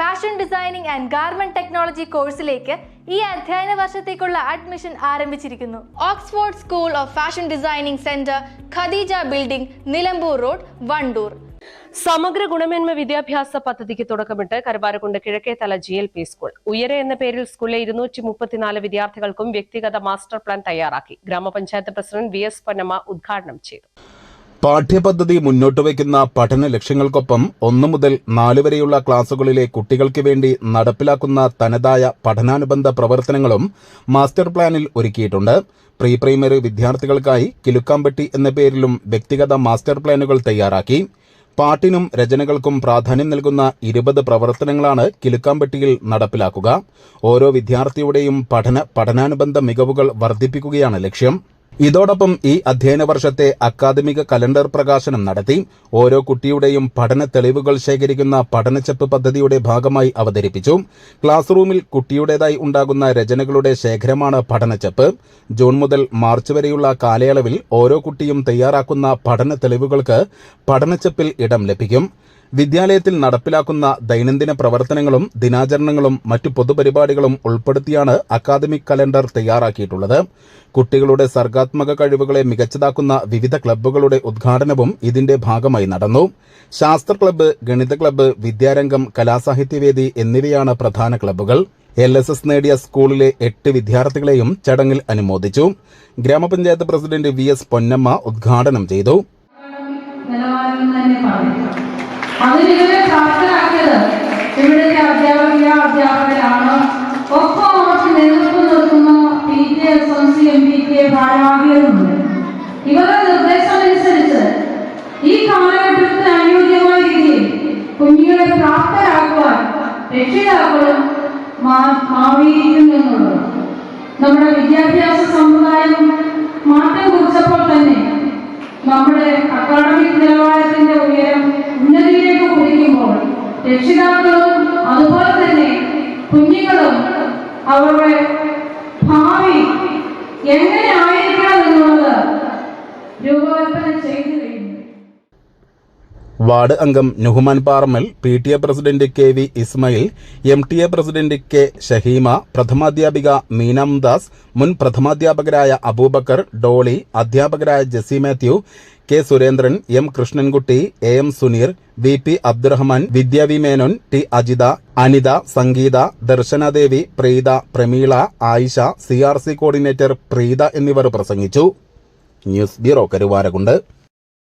Fashion designing and garment technology കോഴ്സിലേക്ക് ഈ അധ്യയന വർഷത്തേക്കുള്ള അഡ്മിഷൻ ആരംഭിച്ചിരിക്കുന്നു. Oxford school of fashion designing centre Khadeeja building Nilambur road Wandoor സമഗ്ര ഗുണമേന്മ വിദ്യാഭ്യാസ പദ്ധതിക്ക് തുടക്കമിട്ട് Karuvarakundu Kizhakkethala G L P school Uyare എന്ന പേരിൽ സ്കൂളിലെ ഇരുന്നൂറ്റി മുപ്പത്തിനാല് വിദ്യാർത്ഥികൾക്കും വ്യക്തിഗത മാസ്റ്റർ പ്ലാൻ തയ്യാറാക്കി. ഗ്രാമപഞ്ചായത്ത് പ്രസിഡന്റ് വി എസ് പൊന്നമ്മ ഉദ്ഘാടനം ചെയ്തു. പാഠ്യപദ്ധതി മുന്നോട്ട് വയ്ക്കുന്ന പഠന ലക്ഷ്യങ്ങൾക്കൊപ്പം ഒന്നു മുതൽ നാല് വരെയുള്ള ക്ലാസുകളിലെ കുട്ടികൾക്ക് വേണ്ടി നടപ്പിലാക്കുന്ന തനതായ പഠനാനുബന്ധ പ്രവർത്തനങ്ങളും മാസ്റ്റർ പ്ലാനിൽ ഒരുക്കിയിട്ടുണ്ട്. പ്രീ പ്രൈമറി വിദ്യാർത്ഥികൾക്കായി കിലുക്കാമ്പട്ടി എന്ന പേരിലും വ്യക്തിഗത മാസ്റ്റർ പ്ലാനുകൾ തയ്യാറാക്കി. പാട്ടിനും രചനകൾക്കും പ്രാധാന്യം നൽകുന്ന ഇരുപത് പ്രവർത്തനങ്ങളാണ് കിലുക്കാമ്പട്ടിയിൽ നടപ്പിലാക്കുക. ഓരോ വിദ്യാർത്ഥിയുടെയും പഠന പഠനാനുബന്ധ മികവുകൾ വർദ്ധിപ്പിക്കുകയാണ് ലക്ഷ്യം. ഇതോടൊപ്പം ഈ അധ്യയന വർഷത്തെ അക്കാദമിക കലണ്ടർ പ്രകാശനം നടത്തി ഓരോ കുട്ടിയുടെയും പഠന തെളിവുകൾ ശേഖരിക്കുന്ന പഠനച്ചെപ്പ് പദ്ധതിയുടെ ഭാഗമായി അവതരിപ്പിച്ചു. ക്ലാസ് റൂമിൽ കുട്ടിയുടേതായി ഉണ്ടാകുന്ന രചനകളുടെ ശേഖരമാണ് പഠനച്ചെപ്പ്. ജൂൺ മുതൽ മാർച്ച് വരെയുള്ള കാലയളവിൽ ഓരോ കുട്ടിയും തയ്യാറാക്കുന്ന പഠന തെളിവുകൾക്ക് പഠനച്ചെപ്പിൽ ഇടം ലഭിക്കും. വിദ്യാലയത്തിൽ നടപ്പിലാക്കുന്ന ദൈനംദിന പ്രവർത്തനങ്ങളും ദിനാചരണങ്ങളും മറ്റു പൊതുപരിപാടികളും ഉൾപ്പെടുത്തിയാണ് അക്കാദമിക് കലണ്ടർ തയ്യാറാക്കിയിട്ടുള്ളത്. കുട്ടികളുടെ സർഗാത്മക കഴിവുകളെ മികച്ചതാക്കുന്ന വിവിധ ക്ലബ്ബുകളുടെ ഉദ്ഘാടനവും ഇതിന്റെ ഭാഗമായി നടന്നു. ശാസ്ത്ര ക്ലബ്ബ് ഗണിത ക്ലബ്ബ് വിദ്യാരംഗം കലാസാഹിത്യവേദി എന്നിവയാണ് പ്രധാന ക്ലബ്ബുകൾ. എൽ എസ് എസ് നേടിയ സ്കൂളിലെ എട്ട് വിദ്യാർത്ഥികളെയും ചടങ്ങിൽ അനുമോദിച്ചു. ഗ്രാമപഞ്ചായത്ത് പ്രസിഡന്റ് വി എസ് പൊന്നമ്മ ഉദ്ഘാടനം ചെയ്തു. അതിന് ഇവരെ പ്രാപ്തരാക്കിയത് ഇവിടുത്തെ അധ്യാപക അധ്യാപകരാണ് ഒപ്പം അവർക്ക് നേതൃത്വം നിർത്തുന്ന P T S M C M P T ഭാരവാഹികളുണ്ട്. ഇവരുടെ നിർദ്ദേശമനുസരിച്ച് ഈ കാലഘട്ടത്തിന് അനുയോജ്യമായ രീതിയിൽ കുഞ്ഞുങ്ങളെ പ്രാപ്തരാക്കുവാൻ രക്ഷിതാക്കളും മാറിയിരിക്കുന്നു എന്നുള്ളത്. നമ്മുടെ വിദ്യാഭ്യാസ സമ്പ്രദായം മാറ്റം കുറിച്ചപ്പോൾ തന്നെ നമ്മുടെ അക്കാഡമിക് നിലവാരത്തിന്റെ രക്ഷിതാക്കളും അതുപോലെ തന്നെ കുഞ്ഞുങ്ങളും അവരുടെ ഭാവി എങ്ങനെ ആയിരിക്കണം എന്നുള്ളത് രൂപകൽപ്പന ചെയ്തു വാർഡ് അംഗം Nuhman Paramal P T A president K V Ismail M T A president K Shaheema പ്രഥമാധ്യാപിക Meenamdas മുൻ പ്രഥമാധ്യാപകരായ അബൂബക്കർ ഡോളി അധ്യാപകരായ Jessy Mathew K Surendran M Krishnankutty A M Suneer V P Abdurahman Vidyavi Menon T Ajitha Anitha Sangeetha Darshanadevi Preetha Pramila Ayisha C R C coordinator Preetha എന്നിവർ പ്രസംഗിച്ചു. News bureau Karuvarakundu.